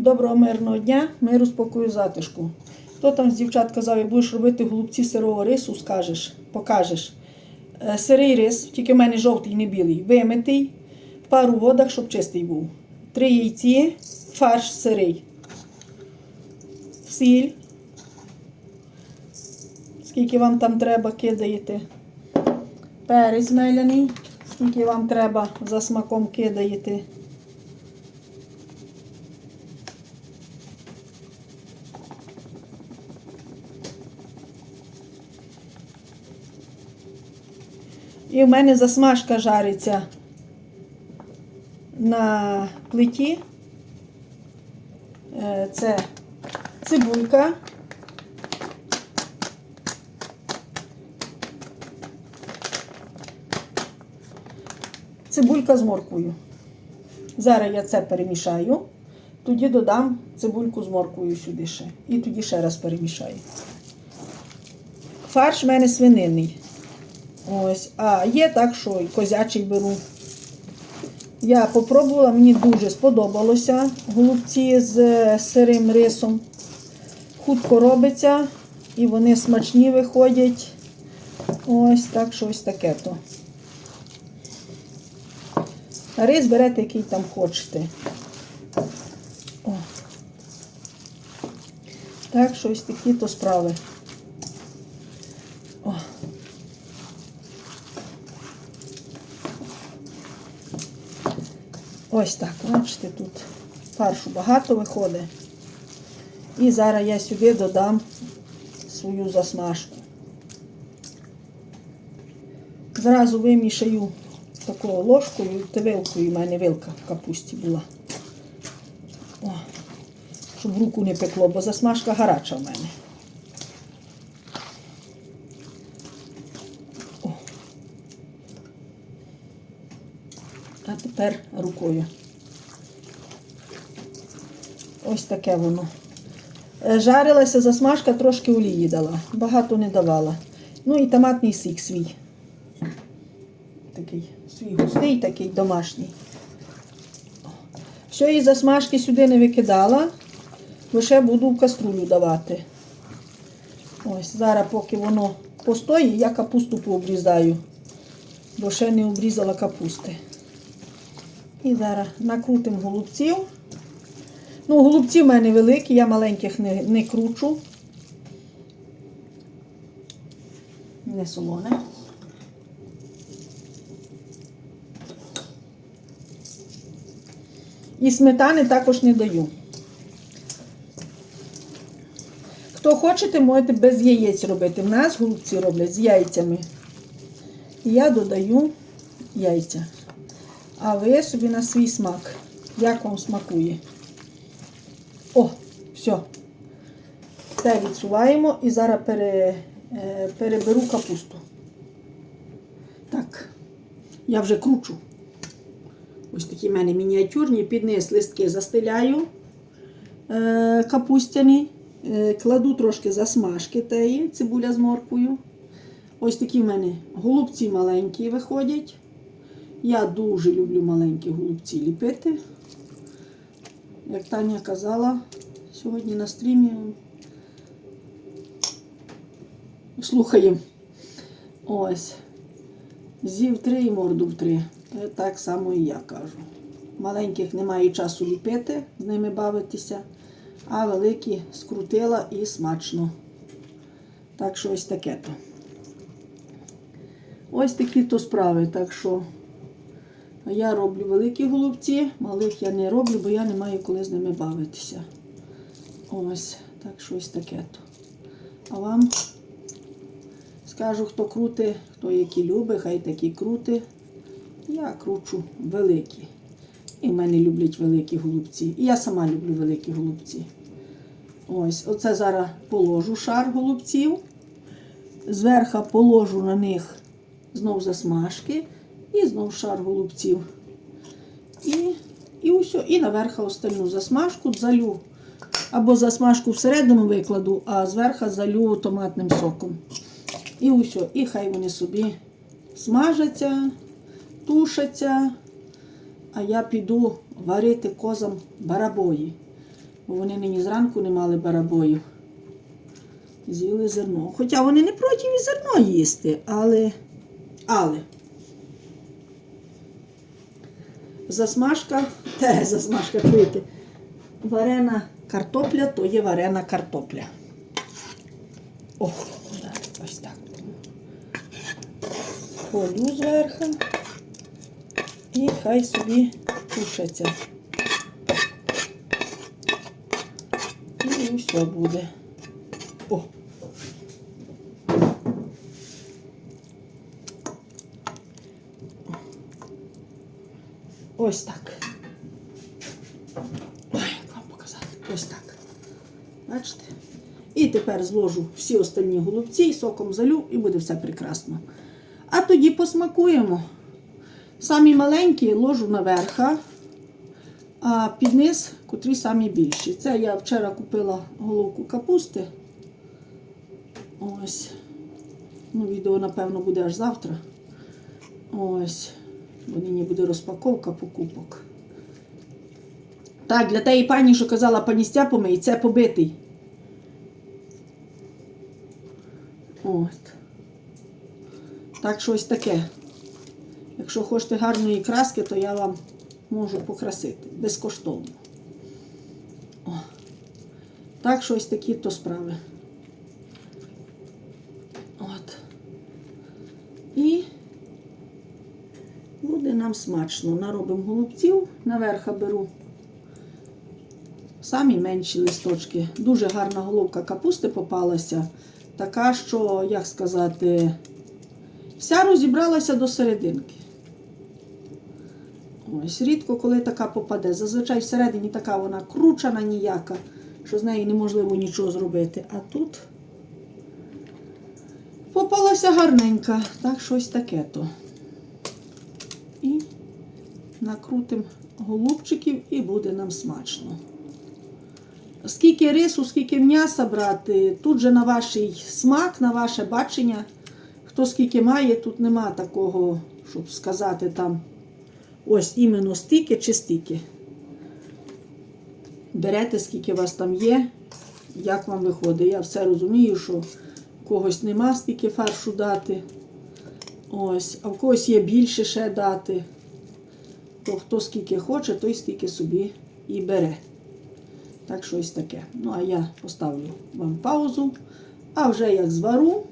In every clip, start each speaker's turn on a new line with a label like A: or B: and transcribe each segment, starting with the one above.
A: Доброго мирного дня, миру, спокою, затишку. Хто там з дівчат казав, як будеш робити голубці сирого рису, скажеш, покажеш. Е, Сирий рис, тільки в мене жовтий, не білий, вимитий, в пару водах, щоб чистий був. Три яйці, фарш сирий. Сіль. Скільки вам там треба, кидаєте. Перець меляний, скільки вам треба за смаком кидаєте. І в мене засмажка жариться на плиті. Е, Це цибулька. Цибулька з морквою. Зараз я це перемішаю, тоді додам цибульку з морквою сюди ще. І тоді ще раз перемішаю. Фарш в мене свининний. Ось, а є так, що і козячий беру. Я попробувала, мені дуже сподобалося голубці з е, сирим рисом. Хутко робиться і вони смачні виходять. Ось так що ось таке то. Рис берете, який там хочете. О. Так що ось такі то справи. Ось так, бачите, тут фаршу багато виходить. І зараз я сюди додам свою засмажку. Зразу вимішаю такою ложкою та вилкою, у мене вилка в капусті була. О, щоб руку не пекло, бо засмажка гаряча в мене. А тепер рукою. Ось таке воно. Е, Жарилася засмажка, трошки олії дала. Багато не давала. Ну і томатний сік свій. Такий свій густий, такий домашній. Все, засмажки сюди не викидала. Лише буду в каструлю давати. Ось, зараз, поки воно постоїть, я капусту пообрізаю, бо ще не обрізала капусти. І зараз накрутимо голубців. Ну, голубці в мене великі, я маленьких не, не кручу. Не солоне. І сметани також не даю. Хто хочете, можете без яєць робити. В нас голубці роблять з яйцями. І я додаю яйця. А ви собі на свій смак. Як вам смакує? О, все. Це відсуваємо і зараз пере, е, переберу капусту. Так, я вже кручу. Ось такі в мене мініатюрні, під листки застеляю е, капустяні, е, кладу трошки засмажки теї, цибуля з морквою. Ось такі в мене голубці маленькі виходять. Я дуже люблю маленькі голубці ліпити. Як Таня казала сьогодні на стрімі. Слухаємо. Ось. Зів три і морду в три. Е, Так само і я кажу. Маленьких немає часу ліпити, з ними бавитися, а великі скрутила і смачно. Так що ось таке то. Ось такі то справи. Так що я роблю великі голубці, малих я не роблю, бо я не маю коли з ними бавитися. Ось, так що ось таке то. А вам скажу, хто крути, хто які любить, хай такі крути. Я кручу великі. І в мене люблять великі голубці. І я сама люблю великі голубці. Ось, оце зараз положу шар голубців. Зверху положу на них знов засмажки і знов шар голубців. І і усе. І наверху остальну засмажку залю. Або засмажку всередину викладу, а зверху залю томатним соком. І усе. І хай вони собі смажаться, тушаться. А я піду варити козам барабої. Бо вони нині зранку не мали барабою. З'їли зерно. Хоча вони не проти зерно їсти, але. Але. Засмажка, те, засмажка чуєте. Варена картопля, то є варена картопля. О, ось так. Полю зверху. І хай собі тушаться. І все буде. О. Ось так. Ой, як вам показати. Ось так. Бачите? І тепер зложу всі остальні голубці, соком залю і буде все прекрасно. А тоді посмакуємо. Самі маленькі ложу наверха, а під низ, котрі самі більші. Це я вчора купила головку капусти. Ось. Ну, відео, напевно, буде аж завтра. Ось. Бо нині буде розпаковка покупок. Так, для тієї пані, що казала паністя помий, це побитий. От. Так що ось таке. Якщо хочете гарної краски, то я вам можу покрасити безкоштовно. О. Так що ось такі то справи. От. І буде нам смачно. Наробимо голубців, наверха беру. Самі менші листочки. Дуже гарна головка капусти попалася. Така, що, як сказати, вся розібралася до серединки. Ось, рідко коли така попаде. Зазвичай всередині така вона кручена ніяка, що з нею неможливо нічого зробити. А тут попалася гарненька. Так, щось таке то. Накрутимо голубчиків і буде нам смачно. Скільки рису, скільки м'яса брати, тут же на ваш смак, на ваше бачення. Хто скільки має, тут нема такого, щоб сказати там ось іменно стільки чи стільки. Берете, скільки у вас там є, як вам виходить. Я все розумію, що когось нема стільки фаршу дати. Ось, а в когось є більше ще дати. То хто скільки хоче, той стільки собі і бере. Так що ось таке. Ну, а я поставлю вам паузу. А вже як звару,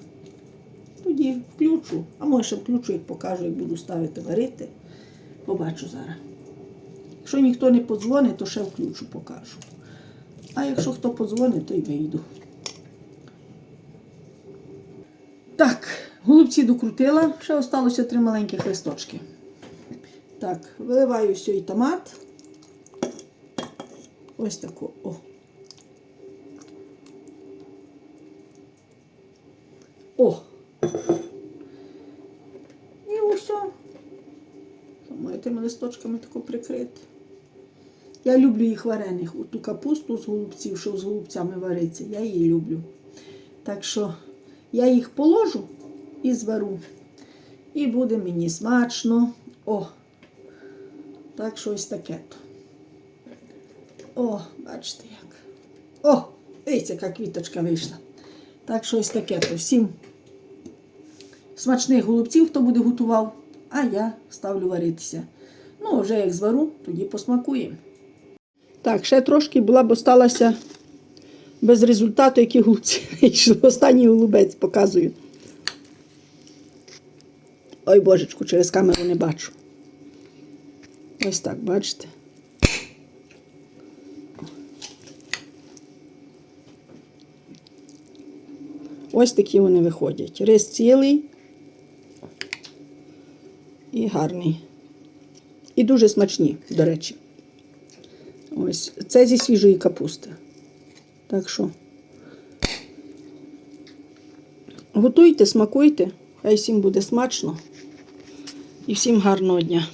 A: тоді включу. А може ще включу, як покажу, як буду ставити варити. Побачу зараз. Якщо ніхто не подзвонить, то ще включу, покажу. А якщо хто подзвонить, то й вийду. Так, голубці докрутила, ще осталося три маленьких листочки. Так, виливаю сюди томат. Ось таку. О. О. І усе. Думаю, тими листочками тако прикрити. Я люблю їх варених. Ту капусту з голубців, що з голубцями вариться, я її люблю. Так що я їх положу і звару. І буде мені смачно. О! Так що ось таке. О, бачите як. О, дивіться, яка квіточка вийшла. Так що ось таке. то. Всім смачних голубців, хто буде готував, а я ставлю варитися. Ну, вже як звару, тоді посмакуємо. Так, ще трошки була б осталася без результату, які голубці вийшли. Останній голубець показую. Ой, божечку, через камеру не бачу. Ось так, бачите? Ось такі вони виходять. Рис цілий і гарний. І дуже смачні, до речі. Ось. Це зі свіжої капусти. Так що готуйте, смакуйте. Хай всім буде смачно. І всім гарного дня.